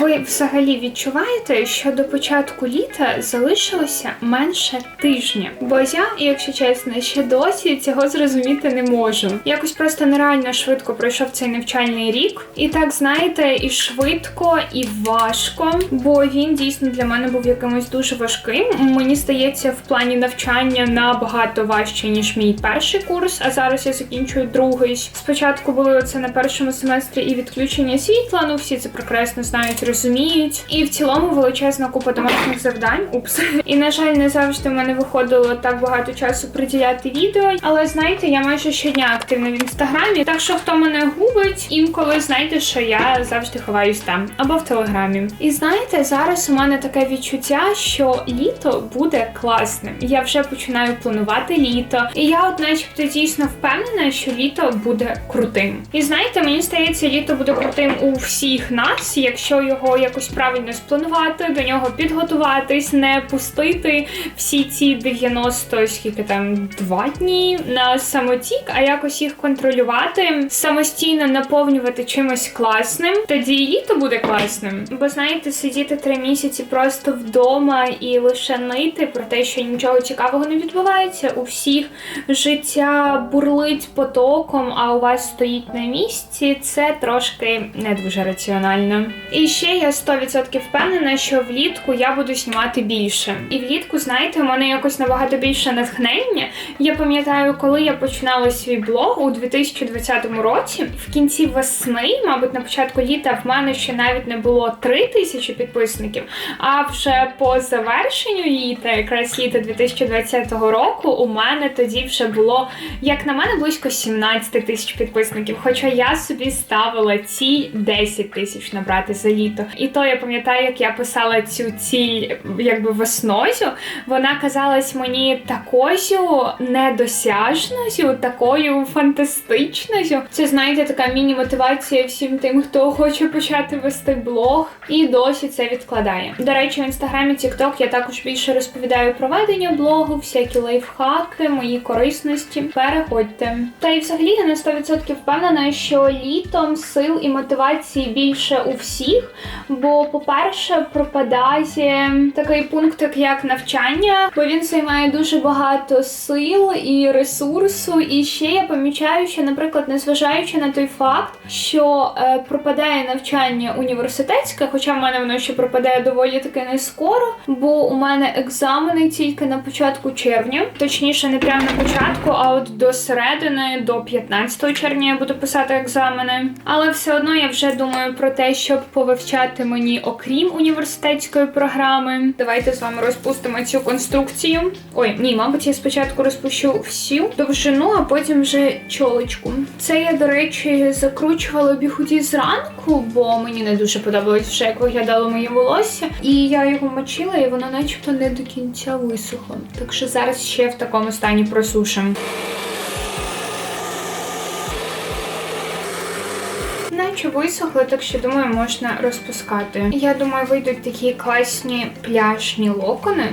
Ви взагалі відчуваєте, що до початку літа залишилося менше тижня? Бо я, якщо чесно, ще досі цього зрозуміти не можу. Якось просто нереально швидко пройшов цей навчальний рік, і так знаєте, і швидко, і важко, бо він дійсно для мене був якимось дуже важким. Мені здається, в плані навчання набагато важче ніж мій перший курс. А зараз я закінчую другий. Спочатку були це на першому семестрі і відключення світла. Ну всі це прекрасно знають, розуміють. І в цілому величезна купа домашніх завдань. Упс. І на жаль, не завжди в мене виходило так багато часу приділяти відео. Але знаєте, я майже щодня активна в інстаграмі. Так що хто мене губить, інколи знаєте, що я завжди ховаюсь там або в телеграмі. І знаєте, зараз у мене таке відчуття, що літо буде класним. Я вже починаю планувати літо, і я, от, дійсно впевнена, що літо буде крутим. І знаєте, мені здається, літо буде крутим у всіх нас, якщо його якось правильно спланувати, до нього підготуватись, не пустити всі ці 90, скільки там два дні на самотік, а якось їх контролювати, самостійно наповнювати чимось класним. Тоді і літо буде класним. Бо знаєте, сидіти три місяці просто вдома і лише нити про те, що нічого цікавого не відбувається. У всіх життя бурлить потоком, а у вас стоїть на місці. Це трошки не дуже раціонально. І ще я 100% впевнена, що влітку я буду знімати більше. І влітку, знаєте, у мене якось набагато більше натхнення. Я пам'ятаю, коли я починала свій блог у 2020 році, в кінці весни, мабуть, на початку літа, в мене ще навіть не було 3 тисячі підписників. А вже по завершенню літа, якраз літа 2020 року, у мене тоді вже було, як на мене, близько 17 тисяч підписників. Хоча я собі ставила ціль 10 тисяч набрати за літо. І то я пам'ятаю, як я писала цю ціль якби весною. Вона казалась мені такою недосяжною, такою фантастичною. Це знаєте, така міні-мотивація всім тим, хто хоче почати вести блог, і досі це відкладає. До речі, в інстаграмі TikTok я також більше розповідаю про ведення блогу, всякі лайфхаки, мої корисності. Переходьте. Та й взагалі я на 100% впевнена, що літом сил і мотивації більше у всіх. Бо, по-перше, пропадає такий пункт, як навчання, бо він займає дуже багато сил і ресурсу. І ще я помічаю, що, наприклад, незважаючи на той факт, що е, пропадає навчання університетське, хоча в мене воно ще пропадає доволі таки не скоро, бо у мене екзамени тільки на початку червня, точніше, не прямо на початку, а от до середини, до 15 червня я буду писати екзамени. Але все одно я вже думаю про те, щоб повивчати мені окрім університетської програми. Давайте з вами розпустимо цю конструкцію. Ой, ні, мабуть, я спочатку розпущу всю довжину, а потім вже чолочку. Це я, до речі, закручувала бігуді зранку, бо мені не дуже подобалось вже, як виглядало моє волосся. І я його мочила, і воно начебто не до кінця висохло. Так що зараз ще в такому стані просушимо. Наче висохли, так що думаю, можна розпускати. Я думаю, вийдуть такі класні пляшні локони.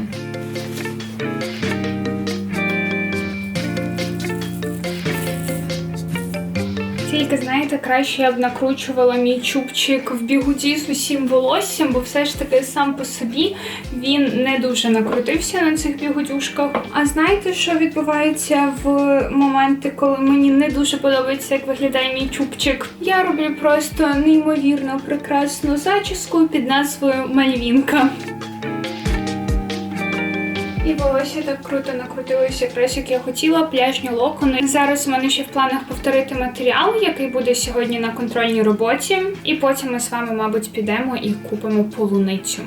Тільки, знаєте, краще я б накручувала мій чубчик в бігуді з усім волоссям, бо все ж таки сам по собі він не дуже накрутився на цих бігудюшках. А знаєте, що відбувається в моменти, коли мені не дуже подобається, як виглядає мій чубчик? Я роблю просто неймовірно прекрасну зачіску під назвою Мальвінка. І волосся так круто накрутилося, якраз як я хотіла, пляжні локони. Зараз у мене ще в планах повторити матеріал, який буде сьогодні на контрольній роботі. І потім ми з вами, мабуть, підемо і купимо полуницю.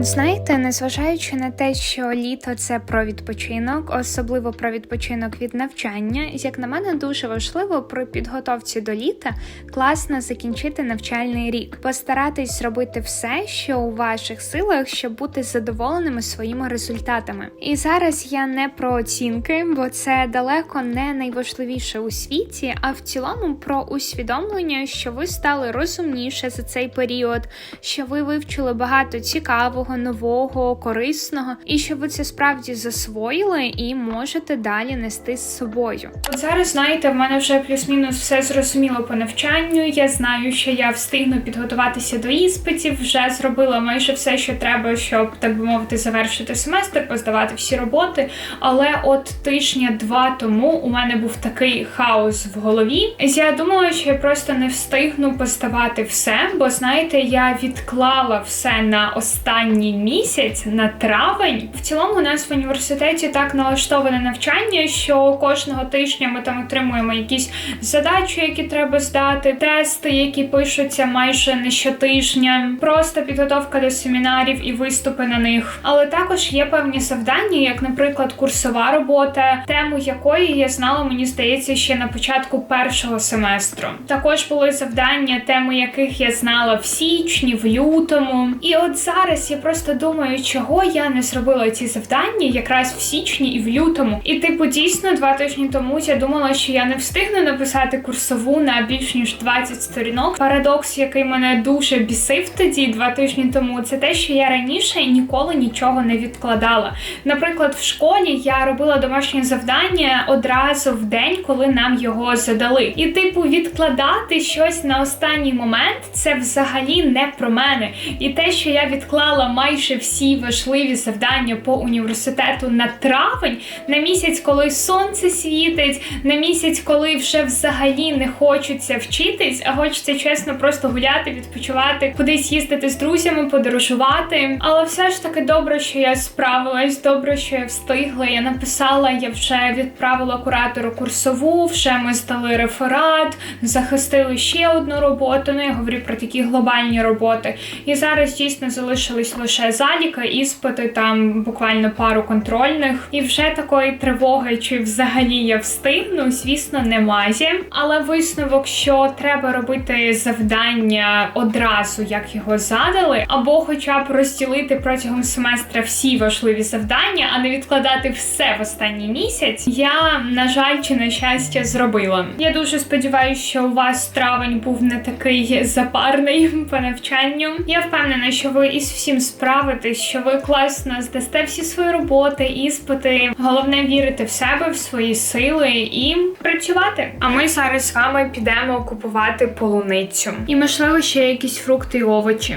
От знаєте, незважаючи на те, що літо це про відпочинок, особливо про відпочинок від навчання, як на мене, дуже важливо при підготовці до літа класно закінчити навчальний рік, постаратись зробити все, що у ваших силах, щоб бути задоволеними своїми результатами. І зараз я не про оцінки, бо це далеко не найважливіше у світі, а в цілому про усвідомлення, що ви стали розумніше за цей період, що ви вивчили багато цікавого, нового, корисного, і що ви це справді засвоїли і можете далі нести з собою. От зараз знаєте, в мене вже плюс-мінус все зрозуміло по навчанню. Я знаю, що я встигну підготуватися до іспитів, вже зробила майже все, що треба, щоб так би мовити, завершити семестр, поздавати всі роботи. Але от тижня-два тому у мене був такий хаос в голові. Я думала, що я просто не встигну поставати все, бо знаєте, я відклала все на останній місяць, на травень. В цілому у нас в університеті так налаштоване навчання, що кожного тижня ми там отримуємо якісь задачі, які треба здати, тести, які пишуться майже не щотижня, просто підготовка до семінарів і виступи на них. Але також є певні завдання, як, наприклад, курсова робота, тему якої я знала, мені здається, ще на початку першого семестру. Також були завдання, теми яких я знала в січні, в лютому. І от зараз я просто думаю, чого я не зробила ці завдання якраз в січні і в лютому. І типу, дійсно, два тижні тому я думала, що я не встигну написати курсову на більш ніж 20 сторінок. Парадокс, який мене дуже бісив тоді, два тижні тому, це те, що я раніше ніколи нічого не відкладала. Наприклад, в школі я робила домашнє завдання одразу в день, коли нам його задали. І, типу, відкладати щось на останній момент це взагалі не про мене. І те, що я відклала майже всі важливі завдання по університету на травень, на місяць, коли сонце світить, на місяць, коли вже взагалі не хочеться вчитись, а хочеться чесно просто гуляти, відпочивати, кудись їздити з друзями, подорожувати. Але все ж таки добре, що я справилась, добре, що я встигла. Я написала, я вже відправила куратору курсову, вже ми здали реферат, захистили ще одну роботу. Ну я говорю про такі глобальні роботи. І зараз дійсно залишились лише заліка, іспити, там буквально пару контрольних. І вже такої тривоги, чи взагалі я встигну, звісно, немає. Але висновок, що треба робити завдання одразу, як його задали, або хоча б розділити протягом семестра всі важливі завдання, а не відкладати все в останній місяць. Я, на жаль, чи на щастя, зробила. Я дуже сподіваюся, що у вас травень був не такий запарний по навчанню. Я впевнена, що ви із всім справитесь, що ви класно здасте всі свої роботи, іспити. Головне вірити в себе, в свої сили і працювати. А ми зараз з вами підемо купувати полуницю. І можливо ще якісь фрукти і овочі.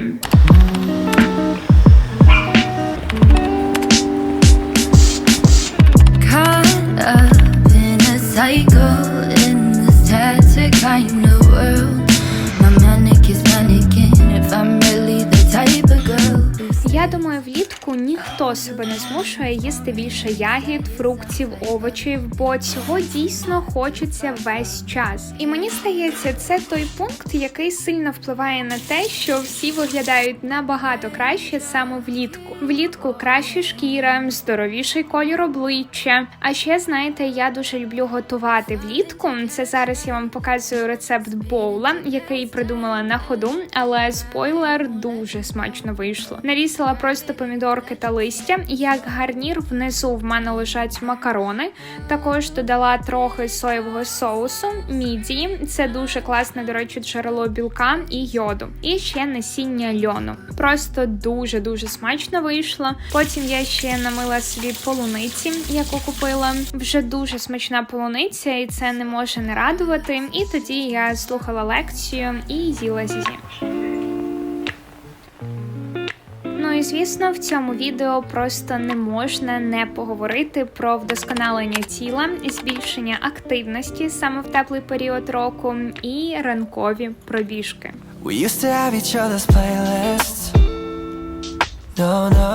Ніхто себе не змушує їсти більше ягід, фруктів, овочів, бо цього дійсно хочеться весь час. І мені здається, це той пункт, який сильно впливає на те, що всі виглядають набагато краще саме влітку. Влітку краще шкіра, здоровіший колір обличчя. А ще знаєте, я дуже люблю готувати влітку. Це зараз я вам показую рецепт боула, який придумала на ходу, але спойлер дуже смачно вийшло. Нарізала просто помідорки та листя. Як гарнір внизу в мене лежать макарони. Також додала трохи соєвого соусу, мідії. Це дуже класне, до речі, джерело білка і йоду. І ще насіння льону. Просто дуже дуже смачно вийшло. Потім я ще намила собі полуниці, яку купила. Вже дуже смачна полуниця, і це не може не радувати. І тоді я слухала лекцію і їла зізі. І звісно, в цьому відео просто не можна не поговорити про вдосконалення тіла, збільшення активності саме в теплий період року і ранкові пробіжки. We used to have each other's playlists. No, no.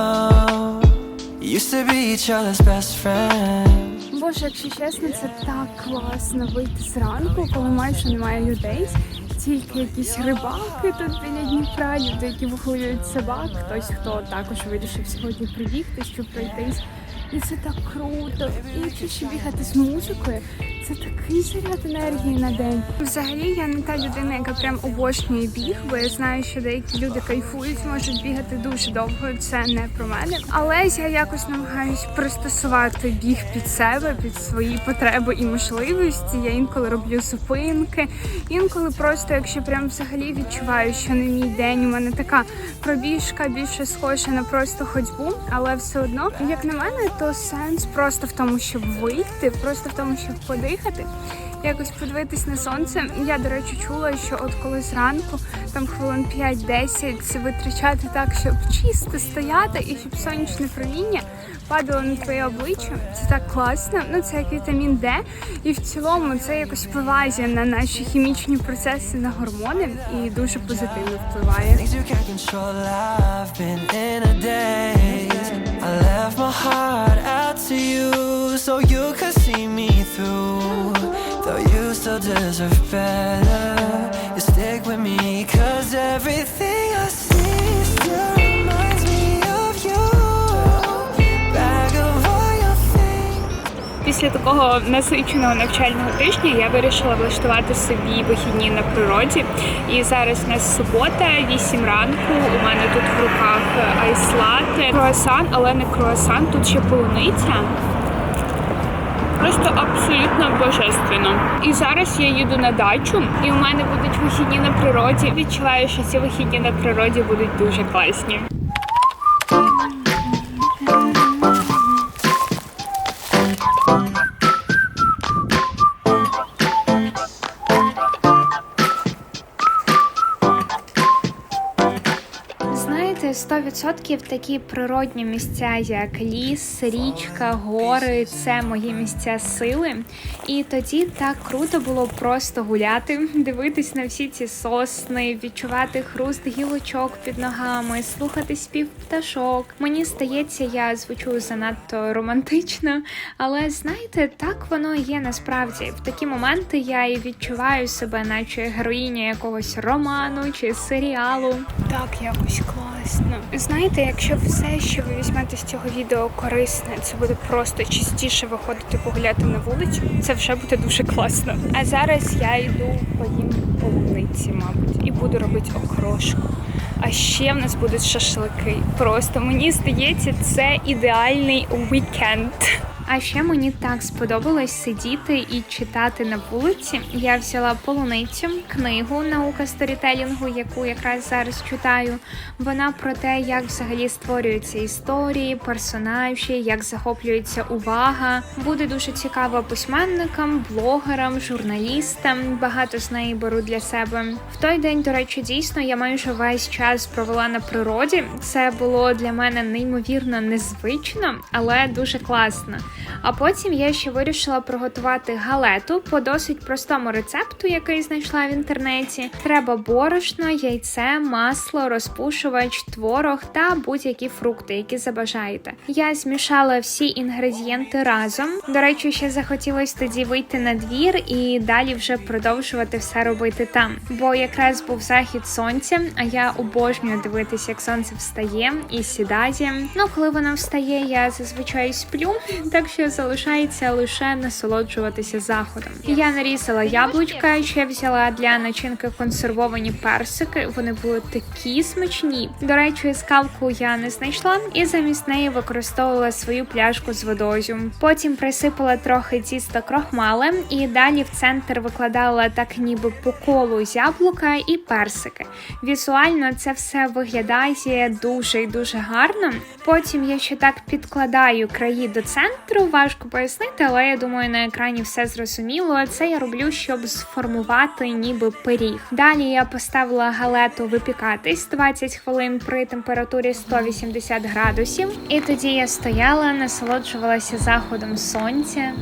Used to be each other's best friends. Боже, якщо чесно, це так класно вийти зранку, коли майже немає людей, тільки якісь рибалки тут біля Дніпра, люди, які виховують собак, хтось хто також вирішив сьогодні прибігти, щоб пройтись. І це так круто. І ще бігати з музикою, це такий заряд енергії на день. Взагалі я не та людина, яка прям обожнює біг, бо я знаю, що деякі люди кайфують, можуть бігати дуже довго. Це не про мене. Але я якось намагаюсь пристосувати біг під себе, під свої потреби і можливості. Я інколи роблю зупинки, інколи просто, якщо прям взагалі відчуваю, що не мій день, у мене така пробіжка більше схожа на просто ходьбу, але все одно, як на мене, то сенс просто в тому, щоб вийти, просто в тому, щоб подихати. Якось подивитись на сонце. Я, до речі, чула, що от коли зранку, там хвилин 5-10 витрачати так, щоб чисто стояти і щоб сонячне проміння падало на твоє обличчя. Це так класно. Ну це як вітамін Д. І в цілому це якось впливає на наші хімічні процеси, на гормони і дуже позитивно впливає. I left my heart out to you so you could see me through. Though you still deserve better. You stick with me, cause everything Після такого насиченого навчального тижня я вирішила влаштувати собі вихідні на природі. І зараз у нас субота, 8 ранку. У мене тут в руках айслати, круасан, але не круасан, тут ще полуниця. Просто абсолютно божественно. І зараз я їду на дачу, і у мене будуть вихідні на природі. Відчуваю, що ці вихідні на природі будуть дуже класні. 100% такі природні місця, як ліс, річка, гори це мої місця сили. І тоді так круто було просто гуляти, дивитись на всі ці сосни, відчувати хруст гілочок під ногами, слухати спів пташок. Мені здається, я звучу занадто романтично, але знаєте, так воно є насправді. В такі моменти я і відчуваю себе, наче героїня якогось роману чи серіалу. Так, якось класно. Знаєте, якщо все, що ви візьмете з цього відео корисне, це буде просто частіше виходити погуляти на вулицю. Це вже буде дуже класно. А зараз я йду поїм полуниці, мабуть, і буду робити окрошку. А ще в нас будуть шашлики. Просто мені здається, це ідеальний вікенд. А ще мені так сподобалось сидіти і читати на вулиці. Я взяла полуницю, книгу наука сторітелінгу, яку якраз зараз читаю. Вона про те, як взагалі створюються історії, персонажі, як захоплюється увага. Буде дуже цікаво письменникам, блогерам, журналістам. Багато з неї беру для себе. В той день, до речі, дійсно я майже весь час провела на природі. Це було для мене неймовірно незвично, але дуже класно. А потім я ще вирішила приготувати галету по досить простому рецепту, який знайшла в інтернеті. Треба борошно, яйце, масло, розпушувач, творог та будь-які фрукти, які забажаєте. Я змішала всі інгредієнти разом. До речі, ще захотілося тоді вийти на двір і далі вже продовжувати все робити там. Бо якраз був захід сонця, а я обожнюю дивитися, як сонце встає і сідає. Ну, коли воно встає, я зазвичай сплю, так що залишається лише насолоджуватися заходом. Я нарізала яблучка, ще взяла для начинки консервовані персики. Вони були такі смачні. До речі, скалку я не знайшла і замість неї використовувала свою пляшку з водою. Потім присипала трохи тіста крохмалем і далі в центр викладала так, ніби по колу яблука і персики. Візуально це все виглядає дуже і дуже гарно. Потім я ще так підкладаю краї до центру. Важко пояснити, але я думаю, на екрані все зрозуміло. Це я роблю, щоб сформувати ніби пиріг. Далі я поставила галету випікатись 20 хвилин при температурі 180 градусів. І тоді я стояла, насолоджувалася заходом сонця.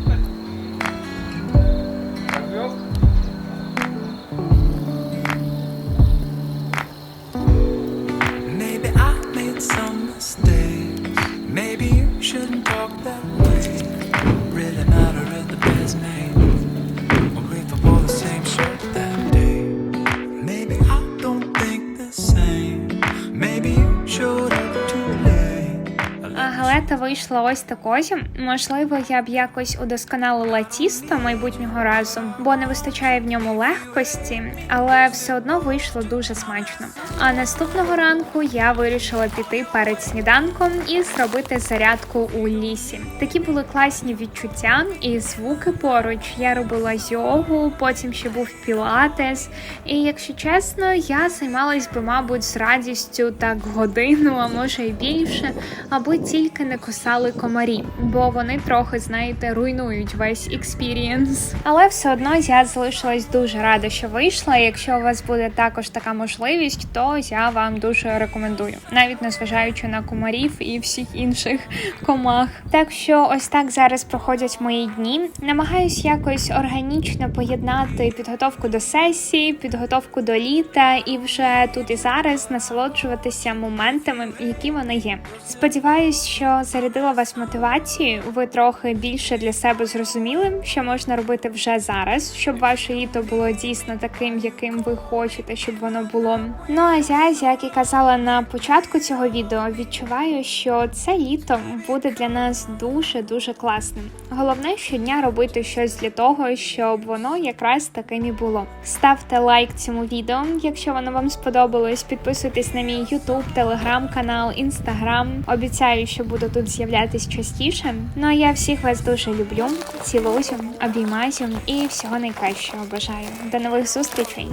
Вийшла ось такою. Можливо, я б якось удосконалила тісто майбутнього разу, бо не вистачає в ньому легкості, але все одно вийшло дуже смачно. А наступного ранку я вирішила піти перед сніданком і зробити зарядку у лісі. Такі були класні відчуття і звуки поруч. Я робила йогу, потім ще був пілатес. І якщо чесно, я займалась би, мабуть, з радістю так годину, а може і більше, аби тільки не кусали комарі, бо вони трохи, знаєте, руйнують весь експірієнс. Але все одно я залишилась дуже рада, що вийшла. Якщо у вас буде також така можливість, то я вам дуже рекомендую, навіть незважаючи на комарів і всіх інших комах. Так що ось так зараз проходять мої дні. Намагаюсь якось органічно поєднати підготовку до сесії, підготовку до літа і вже тут і зараз насолоджуватися моментами, які вони є. Сподіваюсь, що зарядила вас мотивацією. Ви трохи більше для себе зрозуміли, що можна робити вже зараз, щоб ваше літо було дійсно таким, яким ви хочете, щоб воно було. Ну а я, як і казала на початку цього відео, відчуваю, що це літо буде для нас дуже дуже класним. Головне щодня робити щось для того, щоб воно якраз таким і було. Ставте лайк цьому відео, якщо воно вам сподобалось. Підписуйтесь на мій YouTube, телеграм канал, інстаграм. Обіцяю, що буду тут з'являтись частіше. Ну а я всіх вас дуже люблю. Цілую, обіймаюся і всього найкращого бажаю. До нових зустрічей!